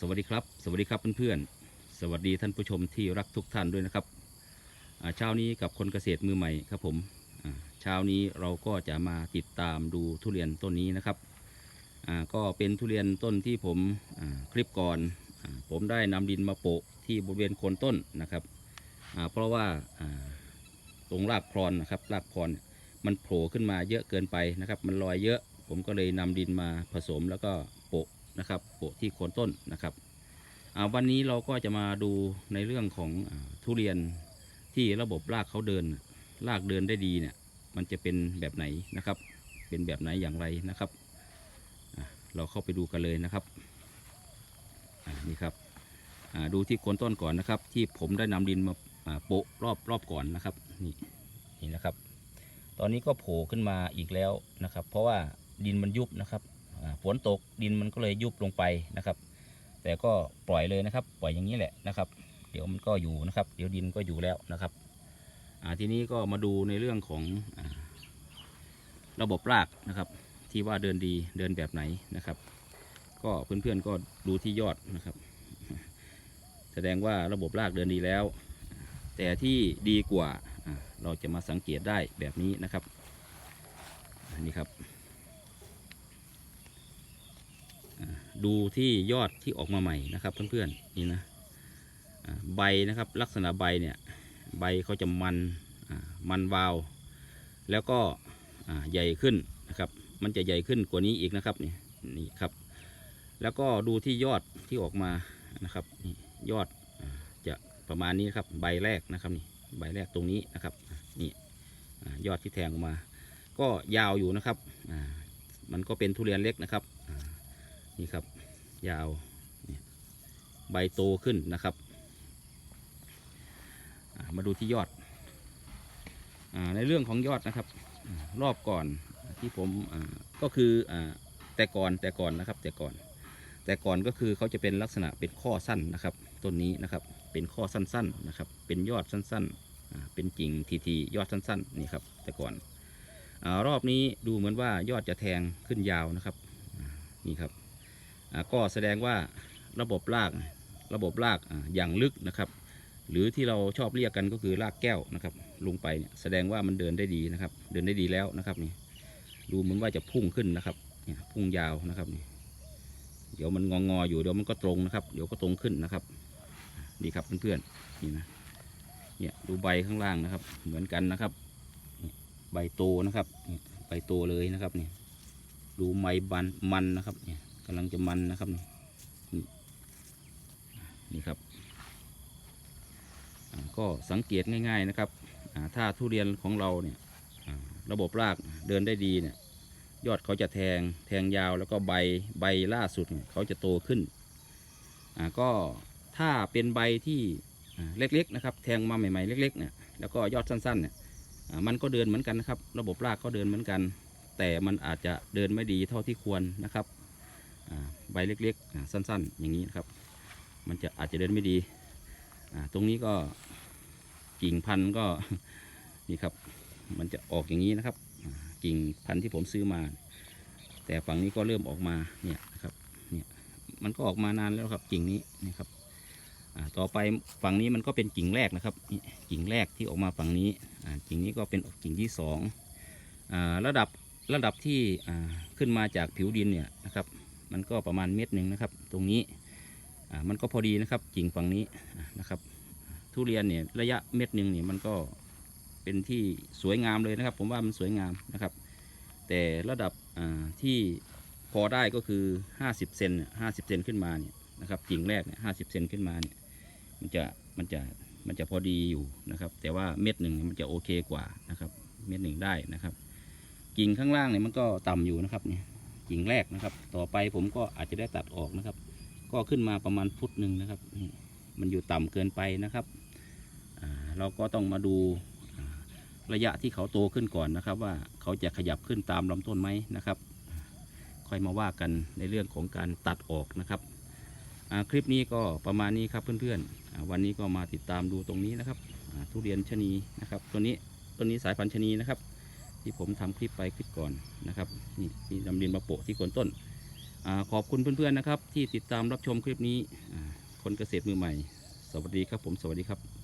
สวัสดีครับ สวัสดีครับเพื่อนๆ สวัสดีท่านผู้ชมที่รักทุกท่านด้วยนะครับเช้านี้กับคนเกษตรมือใหม่ครับผมเช้านี้เราก็จะมาติดตามดูทุเรียนต้นนี้นะครับก็เป็นทุเรียนต้นที่ผมคลิปก่อนอผมได้นำดินมาโปะที่บริเวณโคนต้นนะครับเพราะว่าตรงรากพรอนนะครับรากพรมันโผล่ขึ้นมาเยอะเกินไปนะครับ มันลอยเยอะผมก็เลยนำดินมาผสมแล้วก็โปะ นะครับโปะที่โคนต้นนะครับอ่าวันนี้เราก็จะมาดูในเรื่องของอทุเรียนที่ระบบรากเขาเดินรากเดินได้ดีเนี่ย มันจะเป็นแบบไหนนะครับ เป็นแบบไหนอย่างไรนะครับเราเข้าไปดูกันเลยนะครับอะนี่ครับอ่าดูที่โคนต้นก่อนนะครับ ที่ผมได้นำดินมาโปะรอบรอบก่อนนะครับนี่นี่นะครับ ตอนนี้ก็โผล่ขึ้นมาอีกแล้วนะครับ เพราะว่าดินมันยุบนะครับ ฝนตกดินมันก็เลยยุบลงไปนะครับ แต่ก็ปล่อยเลยนะครับ ปล่อยอย่างนี้แหละนะครับ เดี๋ยวมันก็อยู่นะครับ เดี๋ยวดินก็อยู่แล้วนะครับทีนี้ก็มาดูในเรื่องของอระบบรากนะครับ ที่ว่าเดินดีเดินแบบไหนนะครับ ก็เพื่อนๆก็ดูที่ยอดนะครับ แสดงว่าระบบรากเดินดีแล้ว แต่ที่ดีกว่าเราจะมาสังเกตได้แบบนี้นะครับนนี้ครับอ่า ดูที่ยอดที่ออกมาใหม่นะครับเพื่อนๆนี่นะใบนะครับลักษณะใบเนี่ยใบเขาจะมันมันวาว แล้วก็ใหญ่ขึ้นนะครับ มันจะใหญ่ขึ้นกว่านี้อีกนะครับนี่นี่ครับ แล้วก็ดูที่ยอดที่ออกมานะครับนี่ยอดจะประมาณนี้ครับใบแรกนะครับนี่ใบแรกตรงนี้นะครับนี่ยอดที่แทงออกมา ก็ยาวอยู่นะครับมันก็เป็นทุเรียนเล็กนะครับ นี่ครับ ยาวใบโตขึ้นนะครับ มาดูที่ยอดอในเรื่องของยอดนะครับ รอบก่อนที่ผมก็คืออแต่ก่อนแต่ก่อนนะครับ แต่ก่อน แต่ก่อนก็คือเขาจะเป็นลักษณะเป็นข้อสั้นนะครับต้นนี้นะครับเป็นข้อสั้นๆนะครับ เป็นยอดสั้นๆเป็นกิ่งทีๆยอดสั้นๆนี่ครับ แต่ก่อนอรอบนี้ดูเหมือนว่ายอดจะแทงขึ้นยาวนะครับนี่ครับ ก็แสดงว่าระบบรากระบบรากอย่างลึกนะครับ หรือที่เราชอบเรียกกันก็คือรากแก้วนะครับ ลงไปเนี่ยแสดงว่ามันเดินได้ดีนะครับ เดินได้ดีแล้วนะครับนี่ดูเหมือนว่าจะพุ่งขึ้นนะครับเนี่ยพุ่งยาวนะครับนี่เดี๋ยวมันงองอๆอยู่เดี๋ยวมันก็ตรงนะครับ เดี๋ยวก็ตรงขึ้นนะครับนี่ครับเพื่อนๆนี่นะเนี่ยดูใบข้างล่างนะครับ เหมือนกันนะครับ ใบโตนะครับใบโตเลยนะครับนี่ดูใบบันมันนะครับเนี่ย กำลังจะมันนะครับนี่ครับ ก็สังเกตง่าย ๆนะครับถ้าทุเรียนของเราเนี่ยระบบรากเดินได้ดีเนี่ยยอดเขาจะแทงแทงยาวแล้วก็ใบใบล่าสุดเขาจะโตขึ้นก็ถ้าเป็นใบที่เล็กๆนะครับแทงมาใหม่ๆเล็กๆเนี่ยแล้วก็ยอดสั้นๆเนี่ยมันก็เดินเหมือนกันนะครับ ระบบรากเขาเดินเหมือนกัน แต่มันอาจจะเดินไม่ดีเท่าที่ควรนะครับ ใบเล็กๆ สั้นๆ อย่างนี้นะครับ มันจะอาจจะเดินไม่ดี ตรงนี้ก็กิ่งพันธุ์ก็นี่ครับ มันจะออกอย่างนี้นะครับ กิ่งพันธุ์ที่ผมซื้อมา แต่ฝั่งนี้ก็เริ่มออกมาเนี่ยนะครับ เนี่ยมันก็ออกมานานแล้วครับกิ่งนี้นี่ครับต่อไปฝั่งนี้มันก็เป็นกิ่งแรกนะครับ กิ่งแรกที่ออกมาฝั่งนี้กิ่งนี้ก็เป็นกิ่งที่สองอ่าระดับระดับที่ขึ้นมาจากผิวดินเนี่ยนะครับ มันก็ประมาณเม็ดหนึ่งนะครับ ตรงนี้มันก็พอดีนะครับกิ่งฝั่งนี้นะครับ ทุเรียนเนี่ยระยะเม็ดหนึ่งเนี่ยมันก็เป็นที่สวยงามเลยนะครับ ผมว่ามันสวยงามนะครับ แต่ระดับที่พอได้ก็คือ 50เซนห้าสิบเซนขึ้นมาเนี่ยนะครับกิ่งแรกเนี่ยห้าสิบเซนขึ้นมาเนี่ยมันจะมันจะมันจะพอดีอยู่นะครับ แต่ว่าเม็ดหนึ่งมันจะโอเคกว่านะครับ เม็ดหนึ่งได้นะครับ กิ่งข้างล่างเนี่ยมันก็ต่ำอยู่นะครับเนี่ย กิ่งแรกนะครับ ต่อไปผมก็อาจจะได้ตัดออกนะครับ ก็ขึ้นมาประมาณฟุตหนึ่งนะครับนี่มันอยู่ต่ำเกินไปนะครับเราก็ต้องมาดูระยะที่เขาโตขึ้นก่อนนะครับ ว่าเขาจะขยับขึ้นตามลำต้นไหมนะครับ ค่อยมาว่ากันในเรื่องของการตัดออกนะครับคลิปนี้ก็ประมาณนี้ครับเพื่อนๆวันนี้ก็มาติดตามดูตรงนี้นะครับทุเรียนชะนีนะครับ ตัวนี้ตัวนี้สายพันธุ์ชะนีนะครับ ที่ผมทำคลิปไปคลิปก่อนนะครับนี่มีลำดินมาโปะที่โคนต้นอขอบคุณเพื่อนๆนะครับ ที่ติดตามรับชมคลิปนี้คนเกษตรมือใหม่ สวัสดีครับผมสวัสดีครับ